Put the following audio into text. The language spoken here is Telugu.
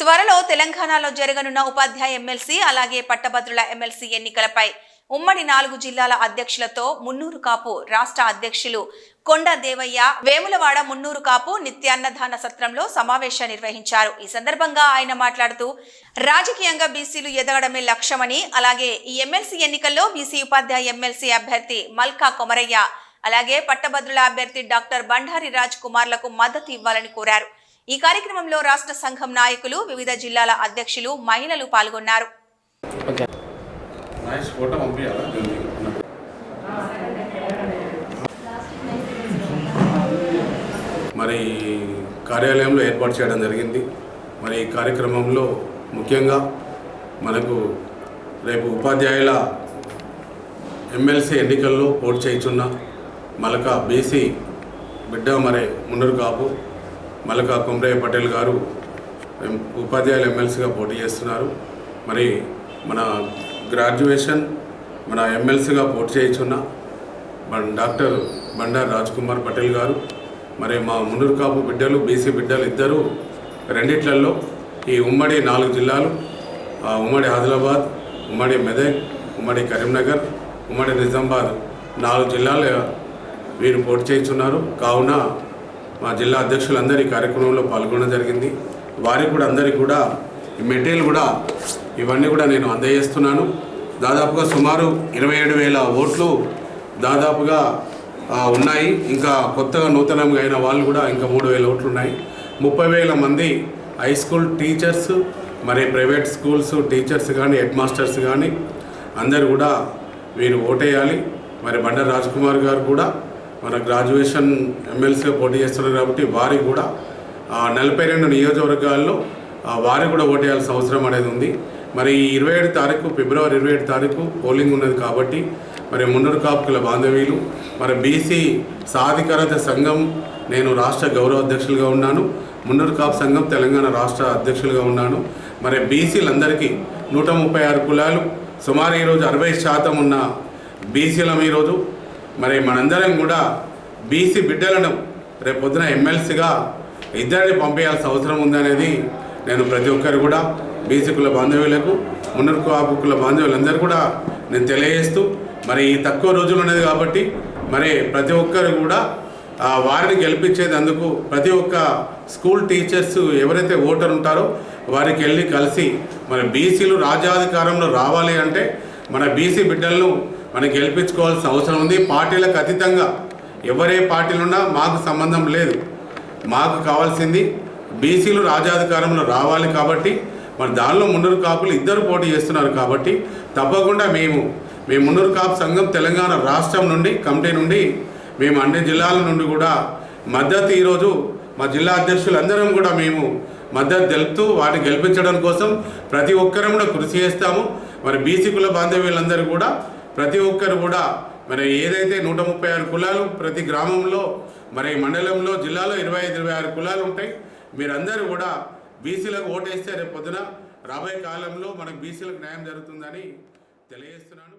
త్వరలో తెలంగాణలో జరగనున్న ఉపాధ్యాయ ఎమ్మెల్సీ అలాగే పట్టభద్రుల ఎమ్మెల్సీ ఎన్నికలపై ఉమ్మడి నాలుగు జిల్లాల అధ్యక్షులతో మున్నూరు కాపు రాష్ట్ర అధ్యక్షులు కొండ దేవయ్య వేములవాడ మున్నూరు కాపు నిత్యాన్నదాన సత్రంలో సమావేశం నిర్వహించారు. ఈ సందర్భంగా ఆయన మాట్లాడుతూ రాజకీయంగా బీసీలు ఎదగడమే లక్ష్యమని అలాగే ఈ ఎమ్మెల్సీ ఎన్నికల్లో బీసీ ఉపాధ్యాయ ఎమ్మెల్సీ అభ్యర్థి మల్కా కొమరయ్య అలాగే పట్టభద్రుల అభ్యర్థి డాక్టర్ బండారి రాజ్ కుమార్లకు మద్దతు ఇవ్వాలని కోరారు. ఈ కార్యక్రమంలో రాష్ట్ర సంఘం నాయకులు వివిధ జిల్లాల అధ్యక్షులు మహిళలు పాల్గొన్నారు. మరి కార్యాలయంలో ఏర్పాటు చేయడం జరిగింది. మరి ఈ కార్యక్రమంలో ముఖ్యంగా మనకు రేపు ఉపాధ్యాయుల ఎమ్మెల్సీ ఎన్నికల్లో పోటీ చేయుచున్న మలక బీసీ బిడ్డ మరి మున్నూరు కాపు మలకా కుమ్రయ్య పటేల్ గారు ఉపాధ్యాయులు ఉపాధ్యాయుల ఎమ్మెల్సీగా పోటీ చేస్తున్నారు. మరి మన గ్రాడ్యుయేషన్ మన ఎమ్మెల్సీగా పోటీ చేయించున్న డాక్టర్ బండారు రాజ్ కుమార్ పటేల్ గారు మరి మా మునుర్కాపు కాపు బిడ్డలు బీసీ బిడ్డలు ఇద్దరు రెండిట్లలో ఈ ఉమ్మడి నాలుగు జిల్లాలు ఆ ఉమ్మడి ఆదిలాబాద్ ఉమ్మడి మెదక్ ఉమ్మడి కరీంనగర్ ఉమ్మడి నిజామాబాద్ నాలుగు జిల్లాలు వీరు పోటీ చేస్తున్నారు కావున మా జిల్లా అధ్యక్షులందరూ ఈ కార్యక్రమంలో పాల్గొనడం జరిగింది. వారికి కూడా అందరికీ కూడా ఈ మెటీరియల్ కూడా ఇవన్నీ కూడా నేను అందజేస్తున్నాను. దాదాపుగా సుమారు ఇరవై ఏడు వేల ఓట్లు దాదాపుగా ఉన్నాయి. ఇంకా కొత్తగా నూతనంగా అయిన వాళ్ళు కూడా ఇంకా మూడు వేల ఓట్లు ఉన్నాయి. ముప్పై వేల మంది హై స్కూల్ టీచర్స్ మరి ప్రైవేట్ స్కూల్స్ టీచర్స్ కానీ హెడ్ మాస్టర్స్ కానీ అందరు కూడా వీరు ఓటేయాలి. మరి బండర్ రాజ్ కుమార్ గారు కూడా మన గ్రాడ్యుయేషన్ ఎమ్మెల్సీగా పోటీ చేస్తున్నారు కాబట్టి వారికి కూడా నలభై రెండు నియోజకవర్గాల్లో ఆ, వారికి కూడా ఓటేయాల్సిన అవసరం అనేది ఉంది. మరి ఈ ఇరవై ఏడు తారీఖు ఫిబ్రవరి ఇరవై ఏడు తారీఖు పోలింగ్ ఉన్నది కాబట్టి మరి మున్నూరు కాపుకుల బాంధవ్యులు మరి బీసీ సాధికారత సంఘం నేను రాష్ట్ర గౌరవ అధ్యక్షులుగా ఉన్నాను. మున్నూరు కాపు సంఘం తెలంగాణ రాష్ట్ర అధ్యక్షులుగా ఉన్నాను. మరి బీసీలందరికీ నూట ముప్పై ఆరు కులాలు సుమారు ఈరోజు అరవై శాతం ఉన్న బీసీలం ఈరోజు మరి మనందరం కూడా బీసీ బిడ్డలను రేపు పొద్దున ఎమ్మెల్సీగా ఇద్దరిని పంపేయాల్సిన అవసరం ఉందనేది నేను ప్రతి ఒక్కరు కూడా బీసీ కుల బాంధవ్యులకు మున్నూరు కాపు కుల బాంధవ్యులందరూ కూడా నేను తెలియజేస్తూ మరి ఈ తక్కువ రోజులు ఉన్నది కాబట్టి మరి ప్రతి ఒక్కరు కూడా ఆ, వారిని గెలిపించేందుకు ప్రతి ఒక్క స్కూల్ టీచర్స్ ఎవరైతే ఓటర్ ఉంటారో వారికి వెళ్ళి కలిసి మన బీసీలు రాజ్యాధికారంలో రావాలి అంటే మన బీసీ బిడ్డలను మనం గెలిపించుకోవాల్సిన అవసరం ఉంది. పార్టీలకు అతీతంగా ఎవరే పార్టీలు ఉన్నా మాకు సంబంధం లేదు. మాకు కావాల్సింది బీసీలు రాజ్యాధికారంలో రావాలి కాబట్టి మరి దానిలో మున్నూరు కాపులు ఇద్దరు పోటీ చేస్తున్నారు కాబట్టి తప్పకుండా మేము మేము మున్నూరు కాపు సంఘం తెలంగాణ రాష్ట్రం నుండి కమిటీ నుండి మేము అన్ని జిల్లాల నుండి కూడా మద్దతు ఈరోజు మా జిల్లా అధ్యక్షులందరం కూడా మేము మద్దతు తెలుపుతూ వాటిని గెలిపించడం కోసం ప్రతి ఒక్కరం కూడా కృషి చేస్తాము. మరి బీసీ కుల బాంధవ్యులందరూ కూడా ప్రతి ఒక్కరు కూడా మరి ఏదైతే నూట ముప్పై ఆరు కులాలు ప్రతి గ్రామంలో మరి మండలంలో జిల్లాలో ఇరవై ఐదు ఇరవై ఆరు కులాలు ఉంటాయి. మీరందరూ కూడా బీసీలకు ఓటేస్తే రేపు పొద్దున రాబోయే కాలంలో మనకు బీసీలకు న్యాయం జరుగుతుందని తెలియజేస్తున్నాను.